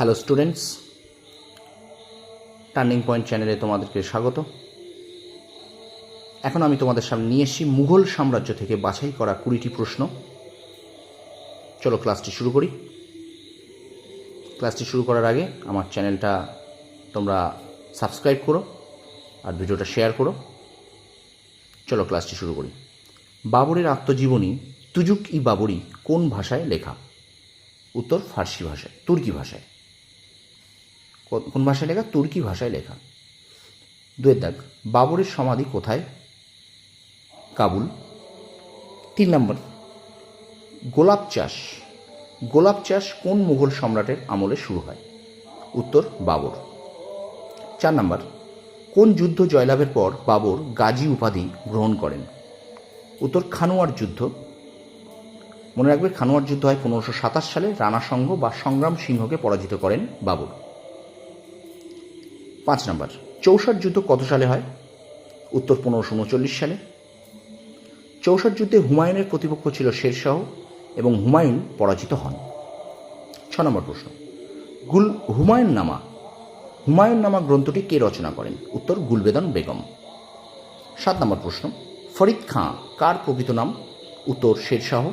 Hello students turning point চ্যানেলে তোমাদেরকে স্বাগত। এখন আমি তোমাদের সামনে নিয়ে এসেছি মুঘল সাম্রাজ্য থেকে বাছাই করা কুড়িটি প্রশ্ন। চলো ক্লাসটি শুরু করি। ক্লাসটি শুরু করার আগে আমার চ্যানেলটা তোমরা সাবস্ক্রাইব করো আর ভিডিওটা শেয়ার করো। চলো ক্লাসটি শুরু করি। বাবরের আত্মজীবনী তুজুক ই বাবরি কোন ভাষায় লেখা? উত্তর ফার্সি ভাষায়, তুর্কি ভাষায়। কোন ভাষায় লেখা? তুর্কি ভাষায় লেখা। দুয়ের দাগ। বাবরের সমাধি কোথায়? কাবুল। তিন নম্বর। গোলাপ চাষ। গোলাপ চাষ কোন মুঘল সম্রাটের আমলে শুরু হয়? উত্তর, বাবর। চার নম্বর। কোন যুদ্ধ জয়লাভের পর বাবর গাজী উপাধি গ্রহণ করেন? উত্তর, খানোয়ার যুদ্ধ। মনে রাখবে, খানোয়ার যুদ্ধ হয় পনেরোশো সাতাশ সালে। রানা সংঘ বা সংগ্রাম সিংহকে পরাজিত করেন বাবর। পাঁচ নম্বর, চৌষট যুদ্ধ কত সালে হয়? উত্তর পনেরোশো উনচল্লিশ সালে। চৌষট যুদ্ধে হুমায়ুনের প্রতিপক্ষ ছিল শেরশাহ এবং হুমায়ুন পরাজিত হন। ছ নম্বর প্রশ্ন, গুল, হুমায়ুন নামা হুমায়ুন নামা গ্রন্থটি কে রচনা করেন? উত্তর গুলবেদন বেগম। সাত নম্বর প্রশ্ন, ফরিদ খাঁ কার প্রকৃত নাম? উত্তর শেরশাহ।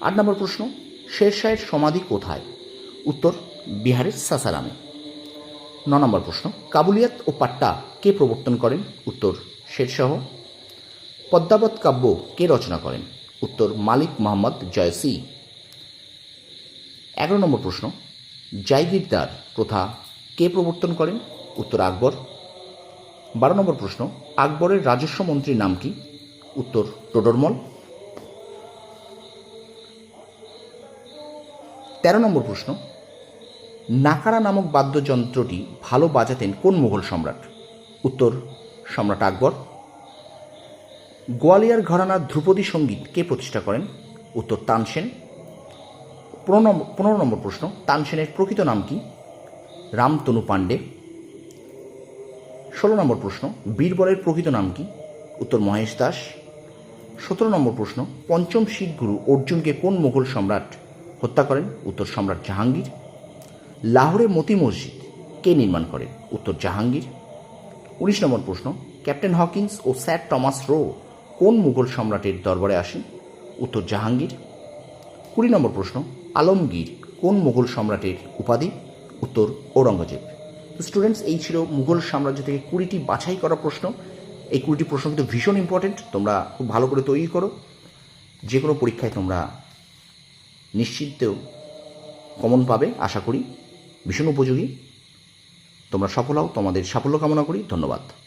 আট নম্বর প্রশ্ন, শেরশাহের সমাধি কোথায়? উত্তর বিহারের সাসারামে। ন নম্বর প্রশ্ন, কাবুলিয়াত ও পাট্টা কে প্রবর্তন করেন? উত্তর শেরশাহ। পদ্মাবত কাব্য কে রচনা করেন? উত্তর মালিক মোহাম্মদ জয়সি। এগারো নম্বর প্রশ্ন জাইগিরদার প্রথা কে প্রবর্তন করেন? উত্তর আকবর। বারো নম্বর প্রশ্ন, আকবরের রাজস্ব মন্ত্রীর নাম কি? উত্তর টোডরমল তেরো নম্বর প্রশ্ন নাকারা নামক বাদ্যযন্ত্রটি ভালো বাজাতেন কোন মুঘল সম্রাট? উত্তর, সম্রাট আকবর। গোয়ালিয়ার ঘরানার ধ্রুপদী সংগীত কে প্রতিষ্ঠা করেন? উত্তর তানসেন পনেরো নম্বর প্রশ্ন তানসেনের প্রকৃত নাম কি? রামতনু পাণ্ডে। ষোলো নম্বর প্রশ্ন, বীরবলের প্রকৃত নাম কি? উত্তর, মহেশ দাস। সতেরো নম্বর প্রশ্ন, পঞ্চম শিখ গুরু অর্জুনকে কোন মুঘল সম্রাট হত্যা করেন? উত্তর, সম্রাট জাহাঙ্গীর। লাহোরে মতি মসজিদ কে নির্মাণ করেন উত্তর জাহাঙ্গীর। উনিশ নম্বর প্রশ্ন, ক্যাপ্টেন হকিন্স ও স্যার টমাস রো কোন মুঘল সম্রাটের দরবারে আসেন? উত্তর জাহাঙ্গীর। কুড়ি নম্বর প্রশ্ন, আলমগীর কোন মুঘল সম্রাটের উপাধি? উত্তর, ঔরঙ্গজেব। স্টুডেন্টস এই ছিল মুঘল সাম্রাজ্য থেকে কুড়িটি বাছাই করা প্রশ্ন। এই কুড়িটি প্রশ্ন কিন্তু ভীষণ ইম্পর্টেন্ট তোমরা খুব ভালো করে তৈরি করো। যে কোনো পরীক্ষায় তোমরা নিশ্চিতেও কমন পাবে, আশা করি। ভীষণ উপযোগী। তোমরা সকলেও তোমাদের সাফল্য কামনা করি ধন্যবাদ।